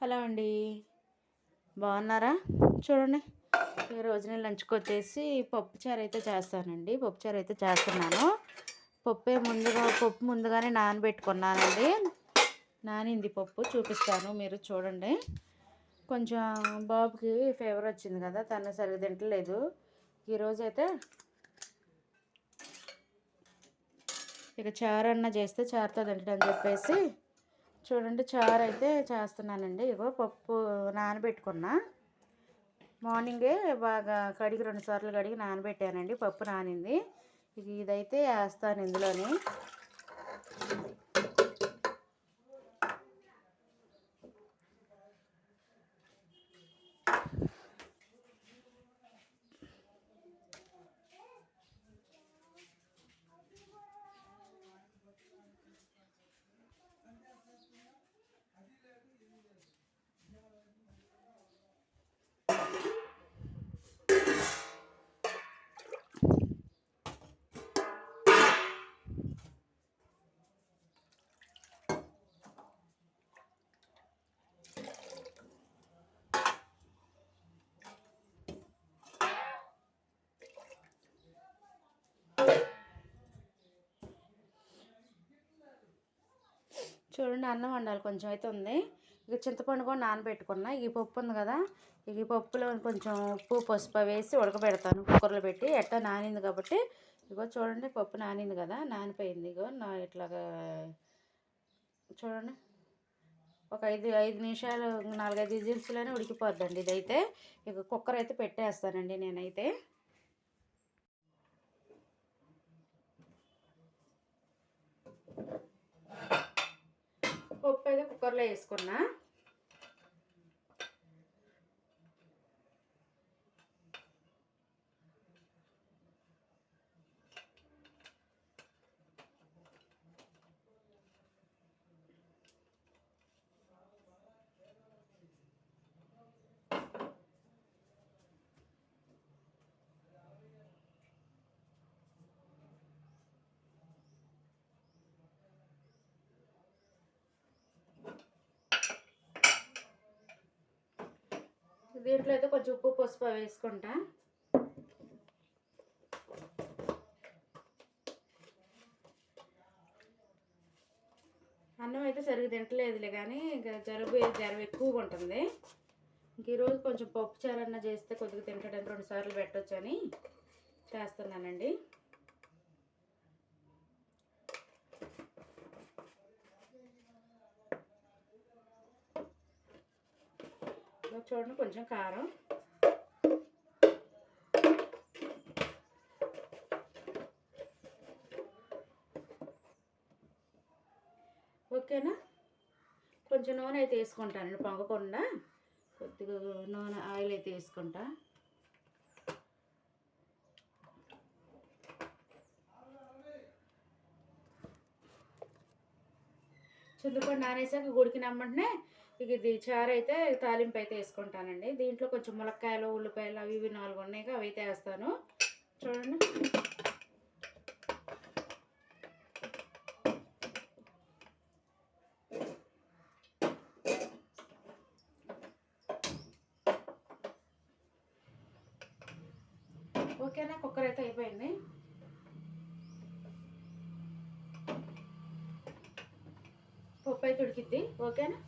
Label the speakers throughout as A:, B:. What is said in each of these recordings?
A: Hello అండి. బాగున్నారా? చూడండి. ఈ రోజు నేను లంచ్కి వచ్చేసి పప్పుచారు అయితే చేస్తానండి. పప్పుచారు అయితే చేస్తున్నాను. పప్పు ముందుగా పప్పు ముందుగానే నానబెట్టుకున్నానండి. నానింది పప్పు చూపిస్తాను మీరు చూడండి. కొంచెం బాబుకి ఫీవర్ వచ్చింది కదా తను సరిగ్గా తింటలేదు. ఈరోజు అయితే ఇక చారు అన్న చేస్తే చారుతో తింటాడని చెప్పేసి చూడండి చారు అయితే చేస్తున్నానండి. ఇగో పప్పు నానబెట్టుకున్నా. మార్నింగే బాగా కడిగి రెండు సార్లు కడిగి నానబెట్టానండి. పప్పు నానింది. ఇక ఇదైతే వేస్తాను ఇందులోని. చూడండి అన్నం వండాలి కొంచెం. అయితే ఉంది. ఇక చింతపండు కూడా నానబెట్టుకున్నా. ఈ పప్పు ఉంది కదా ఈ పప్పులో కొంచెం ఉప్పు పసుపు వేసి ఉడకబెడతాను. కుక్కర్లో పెట్టి ఎట్టా నానింది కాబట్టి. ఇగో చూడండి పప్పు నానింది కదా నానిపోయింది. ఇగో నా ఇట్లాగా చూడండి. ఒక ఐదు ఐదు నిమిషాలు నాలుగైదు విజిల్స్లోనే ఉడికిపోద్దండి ఇదైతే. ఇక కుక్కర్ అయితే పెట్టేస్తానండి నేనైతే. పప్పు అయితే కుక్కర్లో వేసుకున్నా. దీంట్లో అయితే కొంచెం ఉప్పు పసుపు వేసుకుంటా. అన్నం అయితే సరిగ్గా తింటలేదులే కానీ ఇంకా జలుబు జ్వరం ఎక్కువగా ఉంటుంది. ఇంక ఈరోజు కొంచెం పప్పు చారన్న చేస్తే కొద్దిగా తింటాడని రెండు సార్లు పెట్టొచ్చని చేస్తున్నానండి. చూడండి కొంచెం కారం. ఓకేనా? కొంచెం నూనె అయితే వేసుకుంటానండి పొంగకుండా. కొద్దిగా నూనె ఆయిల్ అయితే వేసుకుంటా. చింతపండు నానేసాక ఉడికినమ్మంటనే ఇక ఇది చారు అయితే తాలింపు అయితే వేసుకుంటానండి. దీంట్లో కొంచెం ములక్కాయలు ఉల్లిపాయలు అవి ఇవి నాలుగు ఉన్నాయి అవి అయితే వేస్తాను. చూడండి. ఓకేనా? కుక్కర్ అయితే అయిపోయింది. పప్పు అయితే ఉడికిద్ది. ఓకేనా?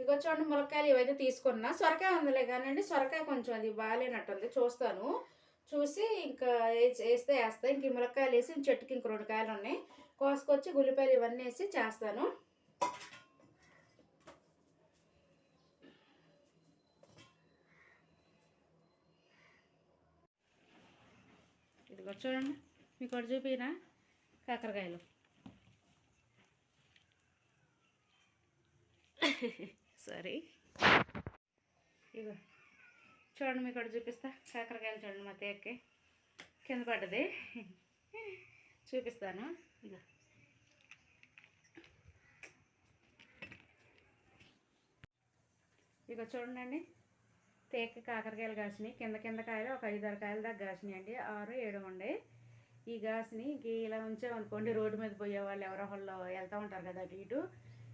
A: ఇక చూడండి ములక్కాయలు ఇవైతే తీసుకున్నా. సొరకాయ ఉందిలే కానండి సొరకాయ కొంచెం అది బాగాలేనట్టుంది. చూస్తాను. చూసి ఇంకా వేసి- వేస్తే వేస్తా. ఇంక ఈ ములక్కాయలు వేసి చెట్టుకి ఇంక రెండు కాయలు ఉన్నాయి. కోసుకొచ్చి ఉల్లిపాయలు ఇవన్నీ వేసి చేస్తాను. ఇదిగో చూడండి. మీకు ఒకటి చూపినా? కాకరకాయలు. సారీ. ఇగో చూడండి మీకు ఒకటి చూపిస్తా. కాకరకాయలు చూడండి మా తేక్కి కింద పడ్డది. చూపిస్తాను. ఇగో. ఇక చూడండి తేక కాకరకాయలు కాసినాయి. కింద కింద కాయలు ఒక ఐదు ఆరు కాయల దాకా కాసినాయి అండి ఆరు ఏడు ఉండే. ఈ గాసిని ఇంక ఇలా ఉంచామనుకోండి రోడ్డు మీద పోయే వాళ్ళు ఎవరో వాళ్ళు వెళ్తూ ఉంటారు కదా అటు ఇటు.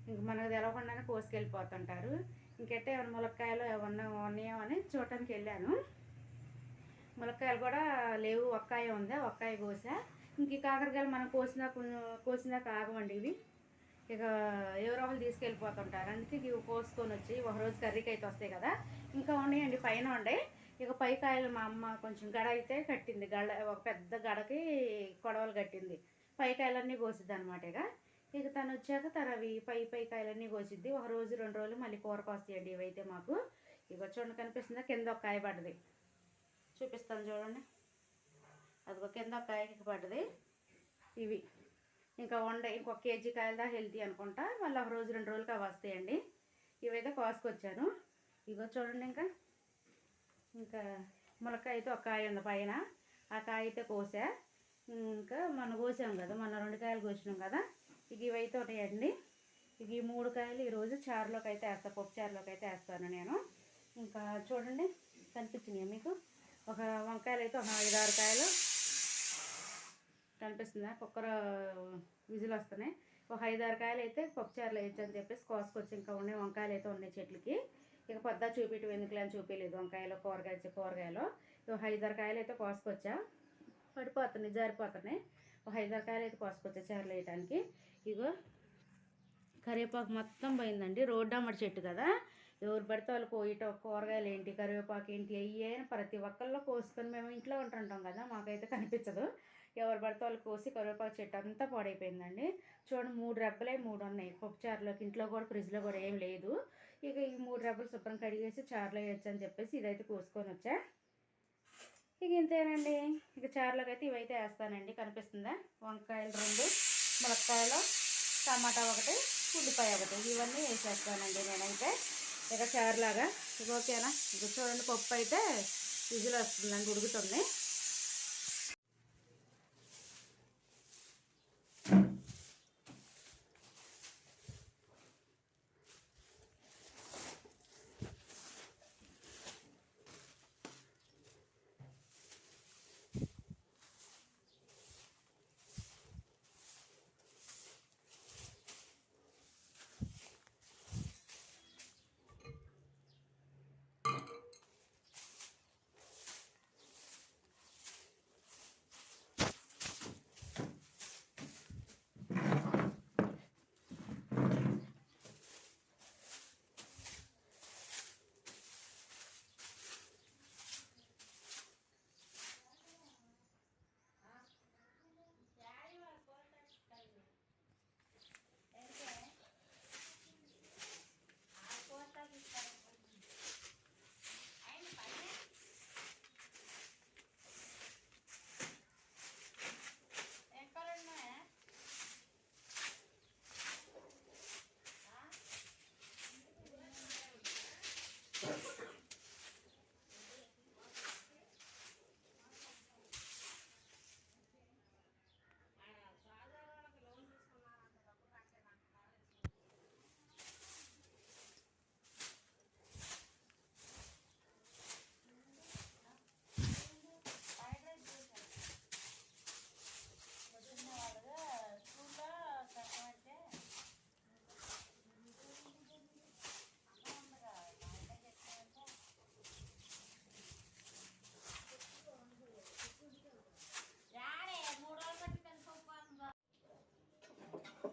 A: ఇంక మనకు తెలవకుండానే కోసుకెళ్ళిపోతుంటారు. ఇంకెట్టే ఏమైనా ములక్కాయలు ఏమన్నా ఉన్నాయో అని చూడటానికి వెళ్ళాను. ములక్కాయలు కూడా లేవు ఒక్కాయ ఉందా? ఒక్కాయ కోసా. ఇంక కాకరకాయలు మనం కోసినా కోసినాక ఆగమండి ఇవి. ఇక ఎవరో వాళ్ళు తీసుకెళ్ళిపోతుంటారు. అందుకే ఇవి కోసుకొని వచ్చి ఒక రోజు కర్రీకి అయితే వస్తాయి కదా. ఇంకా ఉన్నాయండి పైన ఉండే. ఇక పై కాయలు మా అమ్మ కొంచెం గడ అయితే కట్టింది. గడ ఒక పెద్ద గడకి కొడవలు కట్టింది. పైకాయలన్నీ కోసిద్ది అనమాట ఇక. ఇక తను వచ్చాక తను అవి పై పై కాయలన్నీ కోసిద్ది. ఒక రోజు రెండు రోజులు మళ్ళీ కూరకు వస్తాయండి ఇవైతే మాకు. ఇగో చూడండి కనిపిస్తుందా? కింద ఒక కాయ పడ్డది. చూపిస్తాను చూడండి. అదిగో కింద ఒక కాయకి పడ్డది. ఇవి. ఇంకా వండ ఇంకొక కేజీ కాయలు దా హెల్తీ అనుకుంటా. మళ్ళీ ఒక రోజు రెండు రోజులకి అవి వస్తాయండి. ఇవైతే కోసుకొచ్చాను. ఇగో చూడండి ఇంకా. ఇంకా ములక్కాయ అయితే ఒక కాయ ఉంది పైన. ఆ కాయ అయితే కోసా. ఇంకా మనం కోసాం కదా మన రెండు కాయలు కోసినాం కదా. ఇక ఇవైతే ఉన్నాయండి. ఇక ఈ మూడు కాయలు ఈరోజు చారులోకి అయితే వేస్తాను పప్పు చారులోకి అయితే వేస్తాను నేను. ఇంకా చూడండి కనిపించినాయి మీకు? ఒక వంకాయలు అయితే ఒక ఐదు ఆరు కాయలు. కనిపిస్తుందా? కుక్కర విజులు వస్తున్నాయి. ఒక ఐదు ఆరు కాయలు అయితే పప్పుచారులు వేయచ్చు అని చెప్పేసి కోసుకొచ్చి ఇంకా ఉన్నాయి వంకాయలు అయితే ఉన్నాయి చెట్లకి. ఇక పొద్దు చూపించు ఎందుకులే అని చూపించలేదు వంకాయలు కూరగాయ కూరగాయలు ఇక ఐదు కాయలు అయితే కోసుకొచ్చా. పడిపోతున్నాయి జారిపోతున్నాయి. ఒక ఐదు కాయలు అయితే కోసుకొచ్చా చారులు వేయడానికి ఇగో కరివేపాకు మొత్తం పోయిందండి. రోడ్డు అమ్మడి చెట్టు కదా. ఎవరు పడితే వాళ్ళు కోయటం కూరగాయలు ఏంటి కరివేపాకు ఏంటి అయ్యే ప్రతి ఒక్కళ్ళు కోసుకొని మేము ఇంట్లో ఉంటుంటాం కదా మాకైతే కనిపించదు. ఎవరు పడితే వాళ్ళు కోసి కరివేపాకు చెట్టు అంతా పాడైపోయిందండి. చూడండి మూడు రెబ్బలే మూడు ఉన్నాయి. పప్పు చారులోకి ఇంట్లో కూడా ఫ్రిడ్జ్లో కూడా ఏం లేదు. ఇక ఈ మూడు రెబ్బలు శుభ్రం కడిగేసి చారులో వేయచ్చు అని చెప్పేసి ఇదైతే కోసుకొని వచ్చా. ఇక ఇంతేనండి. ఇక చారులోకి అయితే ఇవైతే వేస్తానండి. కనిపిస్తుందా? వంకాయలు రెండు ములక్కాయలు టమాటా ఒకటి ఉల్లిపాయ ఒకటి. ఇవన్నీ వేసేస్తానండి నేనైతే. ఇక చారులాగా. ఇక ఓకేనా? ఇక చూడండి పప్పు అయితే విజులు వస్తుందండి ఉడుకుతుంది.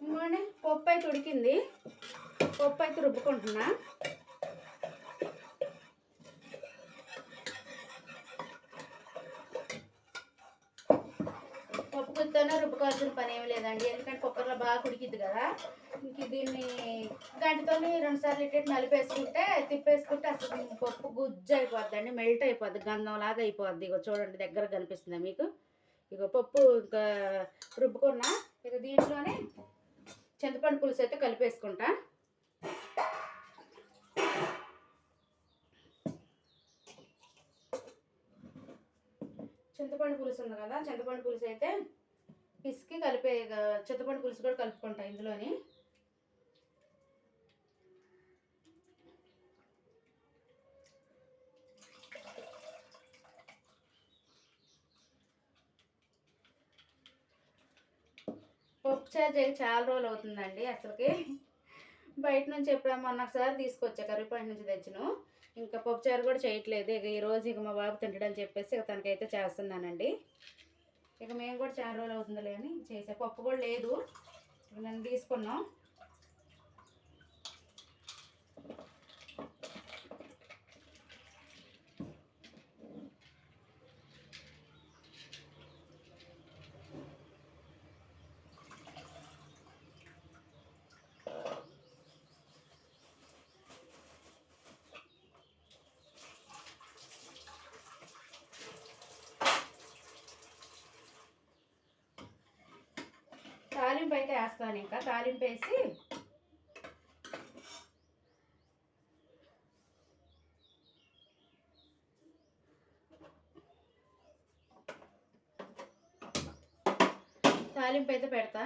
A: ఇంకోండి పప్పు అయితే ఉడికింది పప్పు అయితే రుబ్బుకుంటున్నా పప్పు గుత్తోనే రుబ్బుకోవాల్సిన పని ఏమి లేదండి. ఎందుకంటే కుక్కర్లో బాగా ఉడికిద్ది కదా. ఇంక దీన్ని గంటతోని రెండు సార్లు ఇట్టి నలిపేసుకుంటే తిప్పేసుకుంటే అసలు పప్పు గుజ్జు అయిపోద్ది అండి మెల్ట్ అయిపోద్ది. గంధం లాగా అయిపోద్ది. ఇగో చూడండి దగ్గర కనిపిస్తుందా మీకు? ఇక పప్పు ఇంకా రుబ్బుకున్నా. ఇక దీంట్లోనే చింతపండు పులుసు అయితే కలిపేసుకుంటా. చింతపండు పులుసు ఉంది కదా చింతపండు పులుసు అయితే పిసికి కలిపే చింతపండు పులుసు కూడా కలుపుకుంటా ఇందులోని. పప్పు చేసి చాలా రోజులు అవుతుందండి అసలుకి. బయట నుంచి ఎప్పుడన్నా మొన్న ఒకసారి తీసుకొచ్చా కరివేపాకు నుంచి తెచ్చును. ఇంకా పప్పుచారు కూడా చేయట్లేదు. ఇక ఈరోజు ఇక మా బాబు తింటాడని చెప్పేసి ఇక తనకైతే చేస్తున్నానండి. ఇక మేము కూడా చాలా రోజులు అవుతుంది లేని చేసే. పప్పు కూడా లేదు. నేను తీసుకున్నాం తాలింపు అయితే వేస్తాను తాలింపు వేసి తాలింపు అయితే పెడతా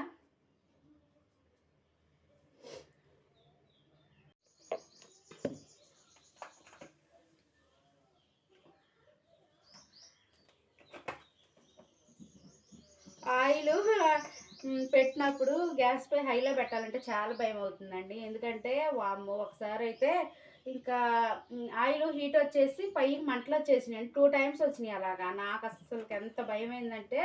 A: ఆయిల్ మ్, గ్యాస్ పై హైలో పెట్టాలంటే చాలా భయం అవుతుందండి. ఎందుకంటే వామ్మో ఒకసారి అయితే ఇంకా ఆయిల్ హీట్ వచ్చేసి పైకి మంటలు వచ్చేసినాయి. టూ టైమ్స్ వచ్చినాయి అలాగా. నాకు అసలు ఎంత భయం అయిందంటే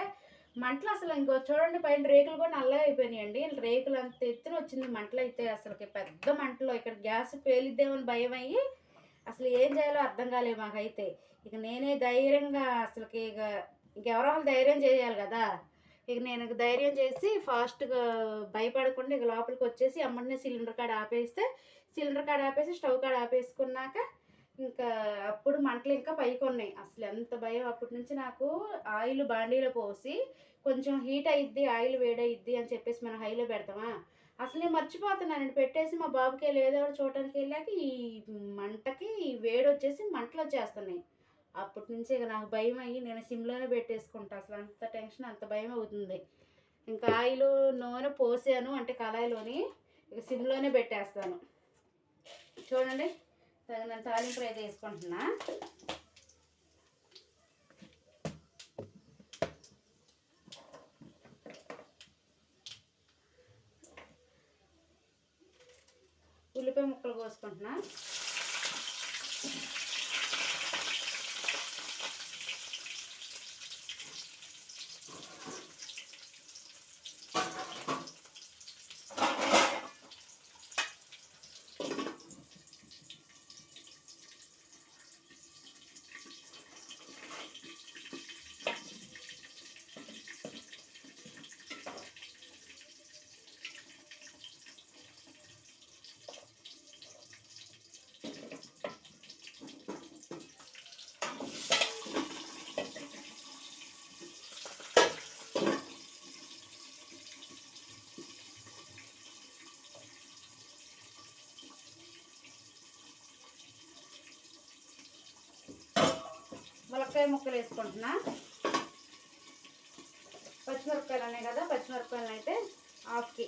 A: మంటలు అసలు ఇంకో చూడండి పైన రేకులు కూడా నల్లగా అయిపోయినాయండి. రేకులు అంత ఎత్తున వచ్చింది మంటలు అయితే అసలుకి పెద్ద మంటలు. ఇక్కడ గ్యాస్ పేలిద్దేమని భయం అయ్యి అసలు ఏం చేయాలో అర్థం కాలేదు మాకైతే. ఇక నేనే ధైర్యంగా అసలుకి ఇక ఇంకెవరో ధైర్యం చేయాలి కదా. ఇక నేను ధైర్యం చేసి ఫాస్ట్గా భయపడకుండా ఇక లోపలికి వచ్చేసి అమ్మడిని సిలిండర్ కాడ ఆపేస్తే సిలిండర్ కాడ ఆపేసి స్టవ్ కాడ ఆపేసుకున్నాక ఇంకా అప్పుడు మంటలు ఇంకా పైకి ఉన్నాయి. అసలు ఎంత భయం అప్పటి నుంచి నాకు. ఆయిల్ బాండీలో పోసి కొంచెం హీట్ అయ్యిద్ది ఆయిల్ వేడయిద్ది అని చెప్పేసి మనం హైలో పెడతామా? అసలు నేను మర్చిపోతున్నానండి. పెట్టేసి మా బాబుకి లేదో చూడటానికి వెళ్ళాక ఈ మంటకి ఈ వేడి వచ్చేసి మంటలు వచ్చేస్తున్నాయి. అప్పటి నుంచి ఇక నాకు భయం అయ్యి నేను సిమ్లోనే పెట్టేసుకుంటా. అసలు అంత టెన్షన్ అంత భయం అవుతుంది. ఇంకా ఆయిల్ నూనె పోసాను అంటే కళాయిలోని ఇక సిమ్లోనే పెట్టేస్తాను. చూడండి నేను తాలింపు ఫ్రై చేసుకుంటున్నా. ఉల్లిపాయ ముక్కలు కోసుకుంటున్నా. మిరపకాయ ముక్కలు వేసుకుంటున్నా. పచ్చిమిరపకాయలు ఉన్నాయి కదా పచ్చిమిరపకాయలు అయితే హాఫ్కి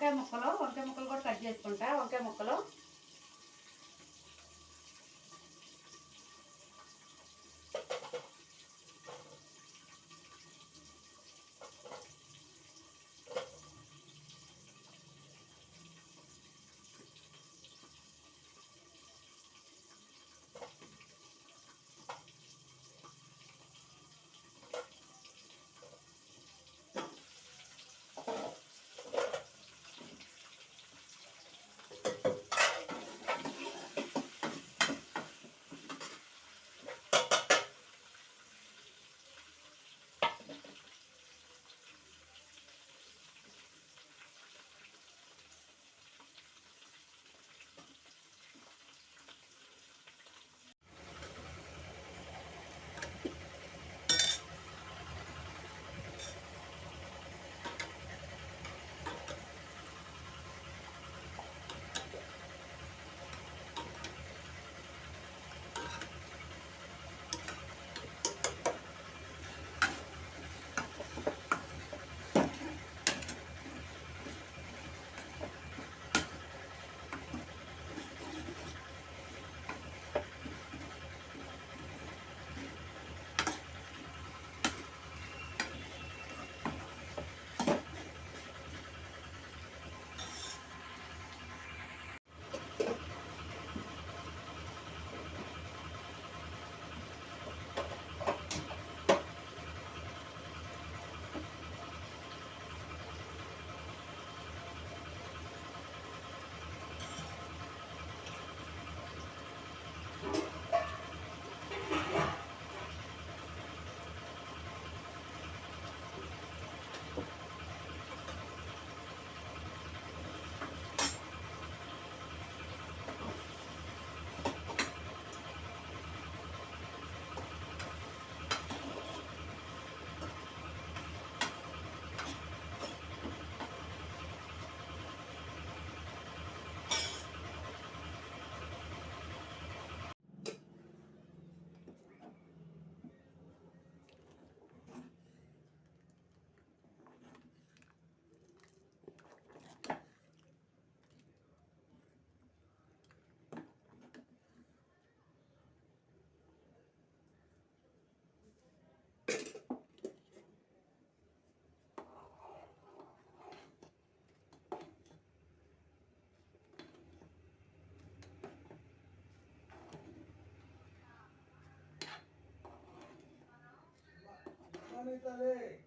A: వంకాయ ముక్కలు వంకాయ ముక్కలు కూడా కట్ చేసుకుంటా వంకాయ ముక్కలు.
B: আমি আগামীকালে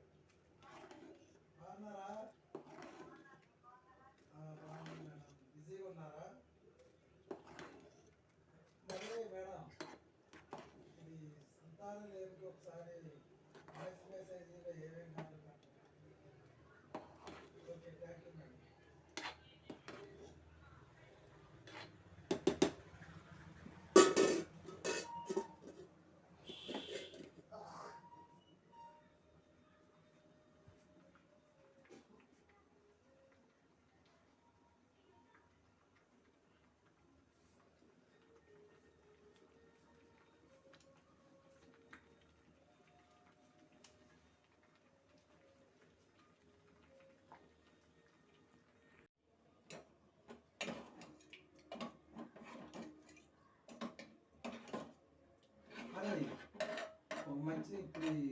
B: మంచి ఇప్పుడు ఈ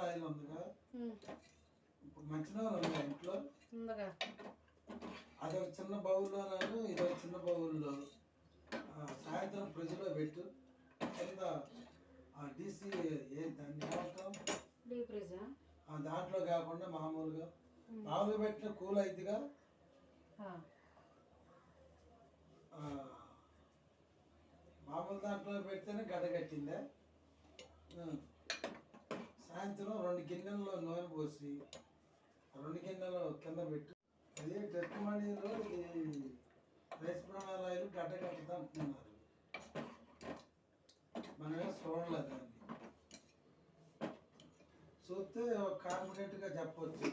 B: ఆయిల్ ఉందిగా ఇప్పుడు మంచిగా ఉంది ఇంట్లో?
A: ఉందగా.
B: అదొక చిన్న బౌల్లోనూ ఇదొక చిన్న బౌల్లో. సాయంత్రం ఫ్రిడ్జ్లో పెట్టు. కింద ఆ డీసీ ఏ దాన్ని ఏమంటాం
A: డీప్ ఫ్రిడ్జా
B: ఆ? దాంట్లో కాకుండా మామూలుగా. మామూలుగా పెట్టిన కూల్ అయిద్దిగా. మామూలు దాంట్లో పెడితేనే గడ్డ కట్టిందే. సాయంత్రం రెండు గిన్నెల్లో నూనె పోసి రెండు గిన్నెలు కింద పెట్టి. అదే టెస్టిమనీలో ఇది రైస్ ప్రణాళాలు గడ్డ కట్టదు అంటున్నారు. మనమే చూడలేదు దాన్ని. చూస్తే కాన్ఫిడెంట్గా చెప్పవచ్చు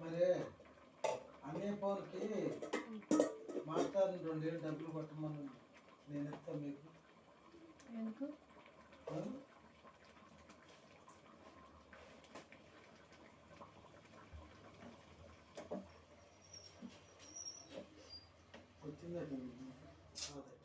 B: మరి అనే ఫోన్కి మాస్టర్ని రెండేళ్ళు డబ్బులు కొట్టమని. నేను ఇస్తాను మీకు.
A: ఎందుకు?
B: ఆ?
A: আমাদের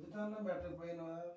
B: పొద్దుటన్నా పెట్టకపోయినావా అది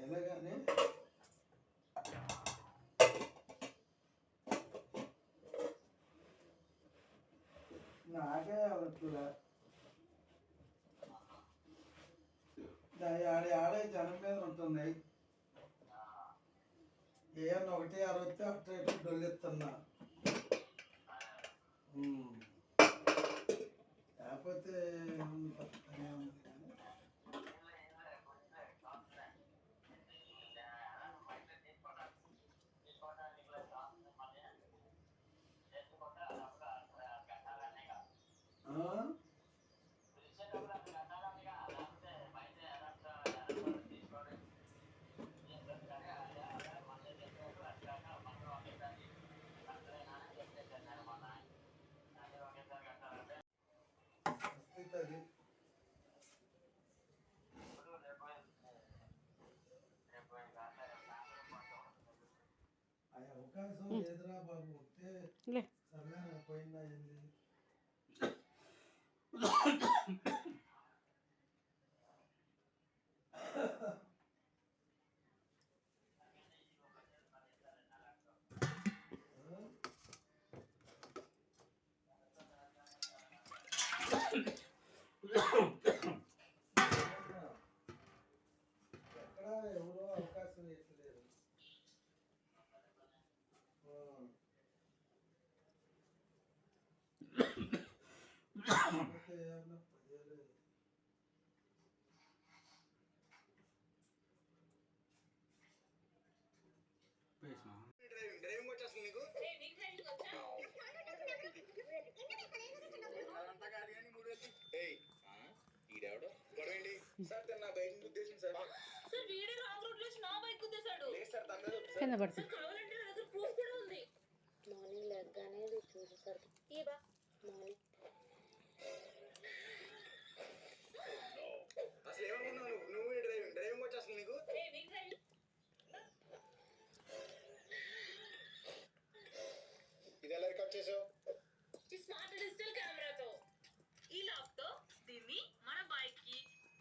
B: కానీ నాకే అవ్వట్లే ఆడే ఆడే జనం మీద ఉంటుంది. ఏమన్నా ఒకటి అరవై అట్ట ఇటు డొల్లెత్తున్నా. ఉమ్. లేకపోతే ఏముంది పక్కనే ఉంది కానీ ఆ? పరిస్థితి అది ఆ అవకాశం లేదురా బాబు వస్తే
A: లే
B: సర్లే పోయిందా ఏంది ఎక్కడ ఎవరో అవకాశం ఇచ్చలేరు ఏమన్నా పదివేలు
C: డ్రైవింగ్ వచ్చేస్తుంది నీకు ఏయ్, ఆ, ఈడెవడు గొడవేంటి సార్ తను నా బైక్ ఉద్దేశం సార్
D: సార్ వీడే రాంగ్ రూట్లో నా బైక్ గుద్దేశాడు.
C: లేదు సార్ తన మీద ఒప్పు సార్.
A: కింద పడుతుంది
D: సార్ కావాలంటే నా దగ్గర ప్రూఫ్ కూడా ఉంది
E: మార్నింగ్ లేకగానే ఇది చూసేసరికి
D: ఈ బా
E: మార్నింగ్
C: అసలు ఏమనుకున్నావు నువ్వు నువ్వు ఈ డ్రైవింగ్ డ్రైవింగ్ వచ్చేస్తుంది నీకు
D: ఏ నీకు డ్రైవింగ్
C: ఇది ఎలా రికార్డ్ చేసావు
D: ఈ స్మార్ట్ డిజిటల్ కెమెరాతో ఈ లాక్తో దీన్ని మన బైక్కి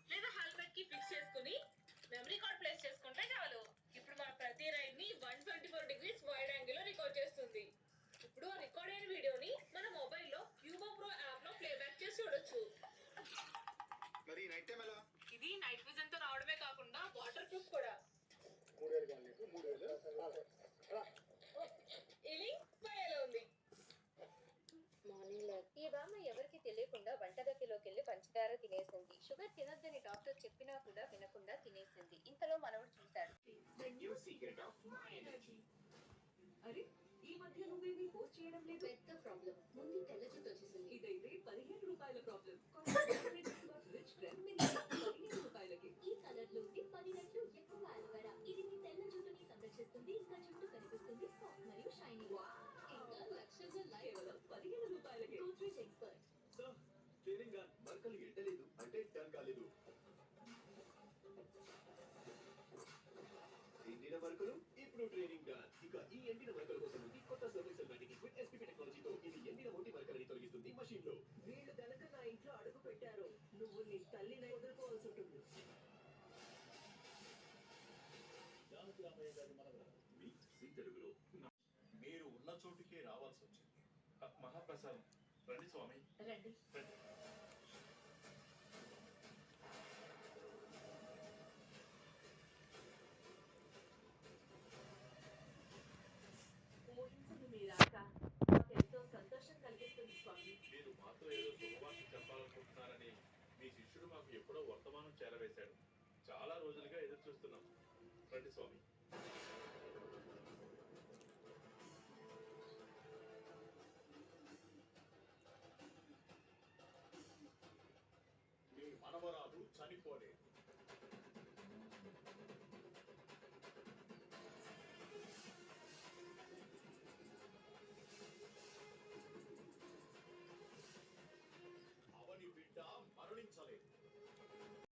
D: లేదా హెల్మెట్కి ఫిక్స్ చేసుకుని మెమరీ కార్డ్ ప్లేస్ చేసుకుంటే చాలు ఇప్పుడు మన ప్రతి రైడ్ని one twenty four degrees wide యాంగిల్లో రికార్డ్ చేస్తుంది ఇప్పుడు రికార్డ్ అయిన వీడియోని మన మొబైల్లో క్యూబో ప్రో యాప్లో ప్లేబ్యాక్ చేసి చూడొచ్చు
C: మరి నైట్ టైం ఎలా
D: ఇది నైట్ విజన్తో రావడమే కాకుండా వాటర్ ప్రూఫ్ కూడా
C: మూడు వేలు కావాలి నీకు మూడు వేలు
D: ఇది బయలో ఉంది
E: మార్నింగ్ లేక ఈ బామ్మ తెలియకుండా వంటగదిలోకి వెళ్ళి పంచదార తినేసింది. షుగర్ తినొద్దని డాక్టర్ చెప్పినా కూడా వినకుండా తినేసింది. ఇంతలో మనవడు చూశాడు.
F: అరే ఈ మధ్య నువ్వేమీ పోస్ట్ చేయడం లేదు?
E: పెద్ద ప్రాబ్లం ముందు తెల్ల జుట్టు వచ్చేసింది.
F: ఇదైతే పదిహేను రూపాయల ప్రాబ్లం పదిహేను రూపాయలకి.
G: ఈ కలర్లో ఉండి పది రెట్లు ఎక్కువ అలోవెరా ఇది మీ తెల్ల జుట్టుని సంరక్షిస్తుంది ఇంకా జుట్టు కనిపిస్తుంది సాఫ్ట్ మరియు షైనీ ఇంకా లక్షల్లో లైఫ్
F: పదిహేను రూపాయలకి.
G: గోద్రేజ్
H: ఎండలేదు అంటే టర్న్ కాలేదు. ఎండిన మరకలు? ఇప్పుడు ట్రైనింగ్గా ఇక ఈ ఎండిన మరకల కోసం కొత్త సర్వీస్ మ్యాటిక్ విత్ ఎస్పీపీ టెక్నాలజీతో ఇది ఎండిన మొండి మరకలని తొలగిస్తుంది మషీన్లో
F: వీళ్ళు కనుక నా ఇంట్లో అడుగు పెట్టారు నువ్వు నీ తల్లిని వదులుకోవాల్సి ఉంటుంది.
H: తెలుగులో. మీరు ఉన్న చోటుకే రావాల్సి వచ్చింది. మహాప్రసాదం. రండి స్వామి.
D: రండి.
H: రండి.
F: సంతోషం కలిగిస్తుంది స్వామి.
H: మీరు మాతో ఏదో శుభవార్త చెప్పాలనుకుంటున్నారని మీ శిష్యుడు మాకు ఎప్పుడో వర్తమానం చేరవేశాడు. చాలా రోజులుగా ఎదురు చూస్తున్నాం. రండి స్వామి.